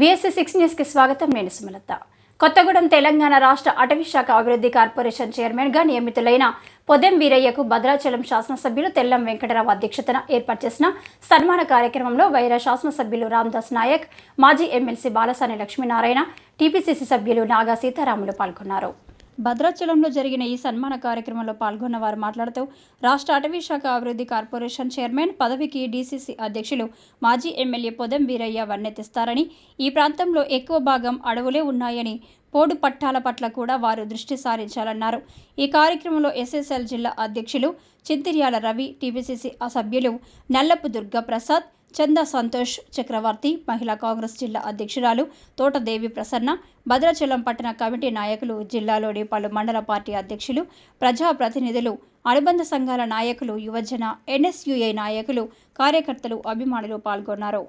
VSC six న్యూస్కి స్వాగతం. నేను సుమలత. కొత్తగూడెం తెలంగాణ రాష్ట్ర అటవీ శాఖ అభివృద్ధి కార్పొరేషన్ చైర్మన్గా నియమితులైన పొదెం వీరయ్యకు భద్రాచలం శాసనసభ్యులు తెల్లం వెంకటరావు అధ్యక్షతన ఏర్పాటు చేసిన సన్మాన కార్యక్రమంలో వైరా శాసనసభ్యులు రామ్దాస్ నాయక్ మాజీ ఎమ్మెల్సీ బాలసాని లక్ష్మీనారాయణ టీపీసీసీ సభ్యులు నాగా సీతారాములు పాల్గొన్నారు. భద్రాచలంలో జరిగిన ఈ సన్మాన కార్యక్రమంలో పాల్గొన్న వారు మాట్లాడుతూ రాష్ట్ర అటవీ శాఖ అభివృద్ధి కార్పొరేషన్ చైర్మన్ పదవికి డీసీసీ అధ్యక్షులు మాజీ ఎమ్మెల్యే పొదం వీరయ్య వన్నెతిస్తారని ఈ ప్రాంతంలో ఎక్కువ భాగం అడవులే ఉన్నాయని పోడు పట్టాల పట్ల కూడా వారు దృష్టి సారించాలన్నారు. ఈ కార్యక్రమంలో ఎస్ఎస్ఎల్ జిల్లా అధ్యక్షులు చింతిర్యాల రవి టీపీసీసీ సభ్యులు నల్లపు దుర్గా ప్రసాద్ చందా సంతోష్ చక్రవర్తి మహిళా కాంగ్రెస్ జిల్లా అధ్యక్షురాలు తోటదేవి ప్రసన్న భద్రాచలం పట్టణ కమిటీ నాయకులు జిల్లాలోని పలు మండల పార్టీ అధ్యక్షులు ప్రజాప్రతినిధులు అనుబంధ సంఘాల నాయకులు యువజన ఎన్ఎస్యుఐ నాయకులు కార్యకర్తలు అభిమానులు పాల్గొన్నారు.